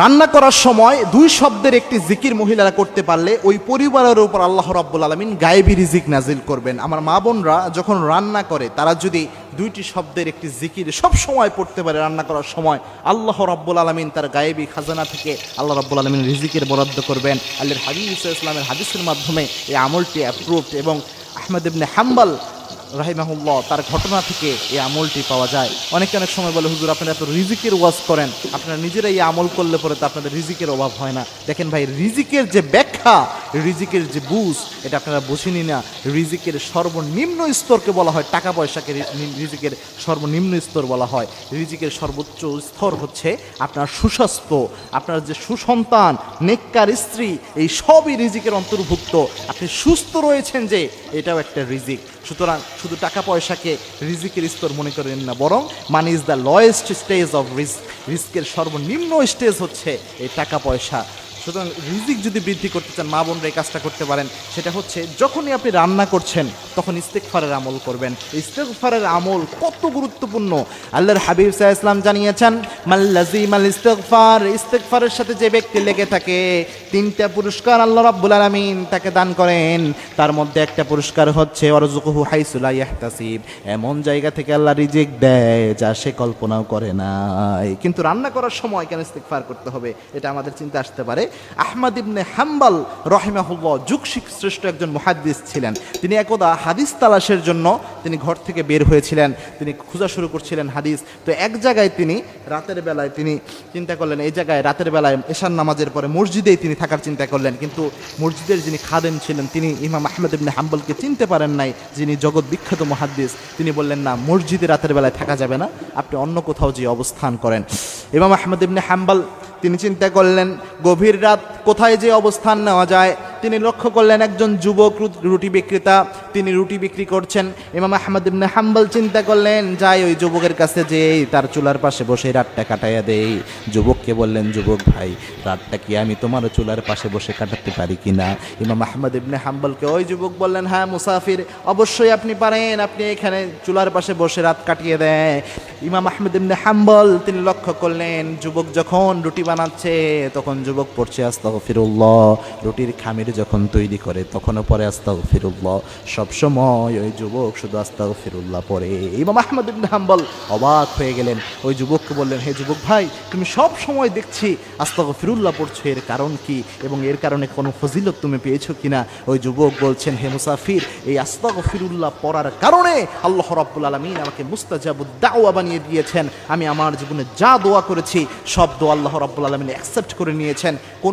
রান্না করার সময় দুই শব্দের একটি জিকির মহিলারা করতে পারলে ওই পরিবারের উপর আল্লাহ রাব্বুল আলমিন গায়েবী রিজিক নাজিল করবেন। আমার মা বোনরা যখন রান্না করে, তারা যদি দুইটি শব্দের একটি জিকির সব সময় পড়তে পারে রান্না করার সময়, আল্লাহ রাব্বুল আলমিন তার গায়েবী খাজানা থেকে আল্লাহ রাব্বুল আলমিন রিজিকের বরাদ্দ করবেন। আল্লাহর হাবিব ইসলামের হাদিসের মাধ্যমে এই আমলটি অ্যাপ্রুভড এবং আহমেদ ইবনে হাম্বাল রাহিমাহুল্লাহ, তার ঘটনা থেকে এই আমলটি পাওয়া যায়। অনেকে অনেক সময় বলে, হুজুর আপনারা এত রিজিকের ওয়াজ করেন। আপনারা নিজেরাই এই আমল করলে পরে তো আপনাদের রিজিকের অভাব হয় না। দেখেন ভাই, রিজিকের যে ব্যাখ্যা রিজিকের যে বুঝ, এটা আপনারা বুঝেনি না। রিজিকের সর্বনিম্ন স্তরকে বলা হয়, টাকা পয়সাকে রিজিকের সর্বনিম্ন স্তর বলা হয়। রিজিকের সর্বোচ্চ স্তর হচ্ছে আপনার সুস্বাস্থ্য, আপনার যে সুসন্তান, নেককার স্ত্রী, এই সবই রিজিকের অন্তর্ভুক্ত। আপনি সুস্থ রয়েছেন যে, এটাও একটা রিজিক। সুতরাং শুধু টাকা পয়সাকে রিজিকের স্তর মনে করেন না, বরং money is the lowest stage of risk রিস্কের সর্বনিম্ন স্টেজ হচ্ছে এই টাকা পয়সা। সুতরাং রিজিক যদি বৃদ্ধি করতে চান, মা বোনরা এই কাজটা করতে পারেন। সেটা হচ্ছে, যখনই আপনি রান্না করছেন, তখন ইস্তেকফারের আমল করবেন। ইস্তেকফারের আমল কত গুরুত্বপূর্ণ। আল্লাহর হাবিব সাহা ইসলাম জানিয়েছেন মাল্লাজি মাল ইস্তেকফার ইস্তেকফারের সাথে যে ব্যক্তি লেগে থাকে, তিনটা পুরস্কার আল্লাহ রাব্বুল আলামিন তাকে দান করেন। তার মধ্যে একটা পুরস্কার হচ্ছে অরজুকুহু হাইসুলা ইয়াহতাসিব এমন জায়গা থেকে আল্লাহ রিজিক দেয় যা সে কল্পনাও করে নাই। কিন্তু রান্না করার সময় কেন ইস্তেকফার করতে হবে? এটা আমাদের চিন্তা আসতে পারে। আহমদ ইবনে হাম্বাল রহিমাহুল্লাহ যুগ শিখ শ্রেষ্ঠ একজন মুহাদ্দিস ছিলেন। তিনি একদা হাদিস তালাশের জন্য তিনি ঘর থেকে বের হয়েছিলেন। তিনি খোঁজা শুরু করছিলেন হাদিস। তো এক জায়গায় তিনি রাতের বেলায় তিনি চিন্তা করলেন, এই জায়গায় রাতের বেলায় এশার নামাজের পরে মসজিদেই তিনি থাকার চিন্তা করলেন। কিন্তু মসজিদের যিনি খাদেম ছিলেন, তিনি ইমাম আহমেদ ইবনে হাম্বলকে চিনতে পারেন নাই যিনি জগৎ বিখ্যাত মহাদ্দিস। তিনি বললেন, না, মসজিদে রাতের বেলায় থাকা যাবে না। আপনি অন্য কোথাও যে অবস্থান করেন। ইমাম আহমেদ ইবনে হাম্বল তিনি চিন্তা করলেন, গভীর রাত কোথায় যে অবস্থান নেওয়া যায়? তিনি লক্ষ্য করলেন একজন যুবক রুটি বিক্রেতা, তিনি রুটি বিক্রি করছেন। ইমাম আহমদ ইবনে হাম্বল চিন্তা করলেন, যাই ওই যুবকের কাছে যে তার চুলার পাশে বসে রাতটা কাটাইয়া দেই। যুবককে বললেন, যুবক ভাই, রাতটা কি আমি তোমার চুলার পাশে বসে কাটাতে পারি কিনা ইমাম আহমদ ইবনে হাম্বলকে ওই যুবক বললেন হ্যাঁ মুসাফির, অবশ্যই আপনি পারেন, আপনি এখানে চুলার পাশে বসে রাত কাটিয়ে দেয় ইমাম আহমদ ইবনে হাম্বল, তিনি লক্ষ্য করলেন, যুবক যখন রুটি বানাচ্ছে, তখন যুবক পড়ছে, আস্তাগফিরুল্লাহ। রুটির খামির যখন তৈরি করে, তখনও পরে আস্তাগফিরুল্লাহ। সবসময় ওই যুবক শুধু আস্তাগফিরুল্লাহ পড়ে। ইমাম আহমদ ইবনে হাম্বল অবাক হয়ে গেলেন। ওই যুবককে বললেন, হে যুবক ভাই, তুমি সব সময় দেখছি আস্তাগফিরুল্লাহ পড়ছো, এর কারণ কি? এবং এর কারণে কোনো ফজিলত তুমি পেয়েছ কিনা? ওই যুবক বলছেন, হে মুসাফির, এই আস্তাগফিরুল্লাহ পড়ার কারণে আল্লাহ রাব্বুল আলামিন আমাকে মুস্তাজাবুদ দাওয়া বানিয়ে দিয়েছেন। আমি আমার জীবনে যা দোয়া করেছি, সব দোয়া আল্লাহ রাব্বুল আলমিন অ্যাকসেপ্ট করে নিয়েছেন। কোন